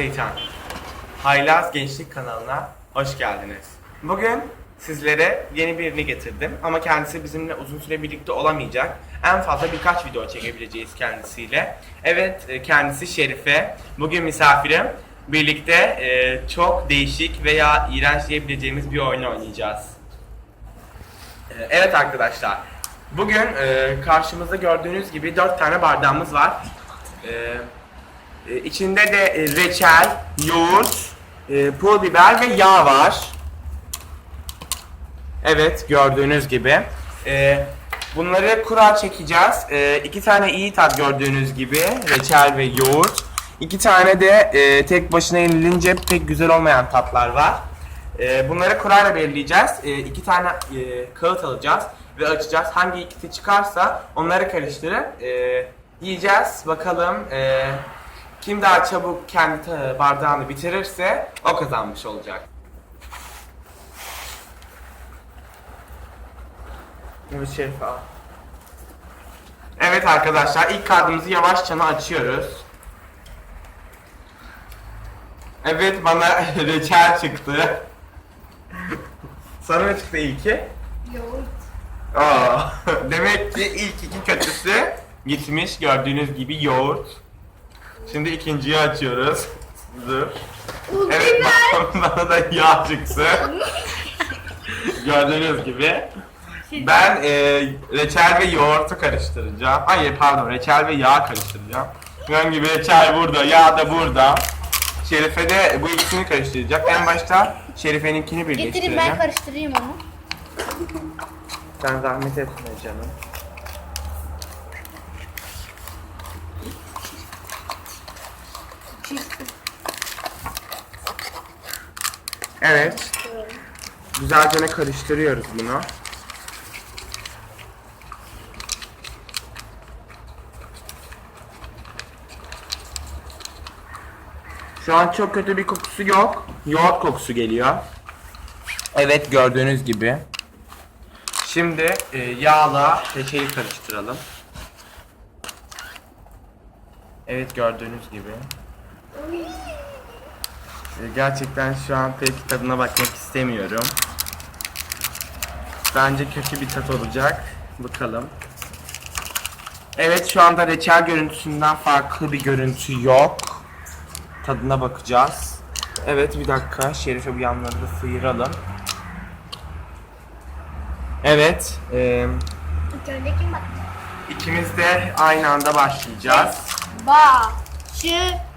Seytan. Haylaz Gençlik kanalına hoş geldiniz. Bugün sizlere yeni birini getirdim ama kendisi bizimle uzun süre birlikte olamayacak. En fazla birkaç video çekebileceğiz kendisiyle. Evet, e, kendisi Şerife. Bugün misafirim. Birlikte e, çok değişik veya iğrenç diyebileceğimiz bir oyun oynayacağız. E, Evet arkadaşlar. Bugün karşımızda gördüğünüz gibi 4 tane bardağımız var. E, e, içinde de e, reçel, yoğurt, e, pul biber ve yağ var. Evet gördüğünüz gibi. E, bunları kura çekeceğiz. E, iki tane iyi tat gördüğünüz gibi reçel ve yoğurt. İki tane de tek başına yenilince pek güzel olmayan tatlar var. E, bunları kurayla belirleyeceğiz. E, iki tane kağıt alacağız ve açacağız. Hangi ikisi çıkarsa onları karıştırıp yiyeceğiz. Bakalım e, kim daha çabuk kendi bardağını bitirirse o kazanmış olacak. Evet Şerif al. Evet arkadaşlar ilk kartımızı yavaşça açıyoruz. Evet bana reçel çıktı. Sana ne çıktı ilki? Yoğurt. Aa, demek ki ilk iki kötüsü gitmiş gördüğünüz gibi yoğurt. Şimdi ikinciyi açıyoruz. Dur. Evet bana, da yağ çıktı. gördüğünüz gibi. Ben e, reçel ve yoğurtu karıştıracağım. Hayır pardon reçel ve yağ karıştıracağım. Gördüğün gibi reçel burada, yağ da burada. Şerife de bu ikisini karıştıracak. En başta Şerife'ninkini birleştireceğim. ben karıştırayım onu. Sen zahmet etme canım. Evet. Güzelce ne karıştırıyoruz bunu. Şu an çok kötü bir kokusu yok. Yoğurt kokusu geliyor. Evet gördüğünüz gibi. Şimdi e, yağla reçeli karıştıralım. Evet gördüğünüz gibi. E, gerçekten şu an pek tadına bakmak istemiyorum. Bence kötü bir tat olacak. Bakalım. Evet şu anda reçel görüntüsünden farklı bir görüntü yok. Tadına bakacağız. Evet bir dakika. Şerife bu yanları da sıyıralım. Evet. E, İlk önce kim bak? ikimiz de aynı anda başlayacağız.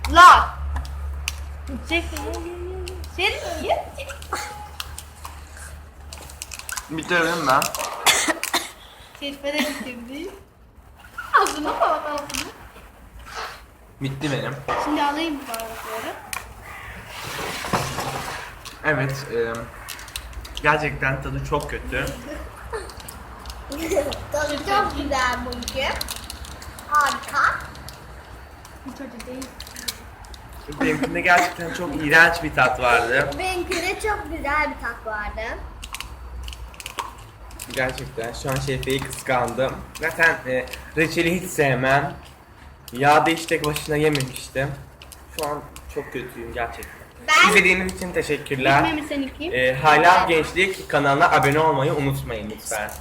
Başla. Çek. Çek. Bitirdim ben. Şerife de bitirdi. Ağzına mı bak ağzına? Bitti benim. Şimdi alayım bu bardakları. Evet. e, gerçekten tadı çok kötü. Tadı çok güzel bununki. Harika. Hiç acı değil. Benimkinde gerçekten çok iğrenç bir tat vardı. Benimkide çok güzel bir tat vardı. Gerçekten şu an Şerife'yi kıskandım. Zaten e, reçeli hiç sevmem. Yağda hiç tek başına yememiştim. Şu an çok kötüyüm gerçekten. Ben- İzlediğiniz için teşekkürler. Bitmemiş seninki. E, Hala Gençlik kanalına abone olmayı unutmayın lütfen.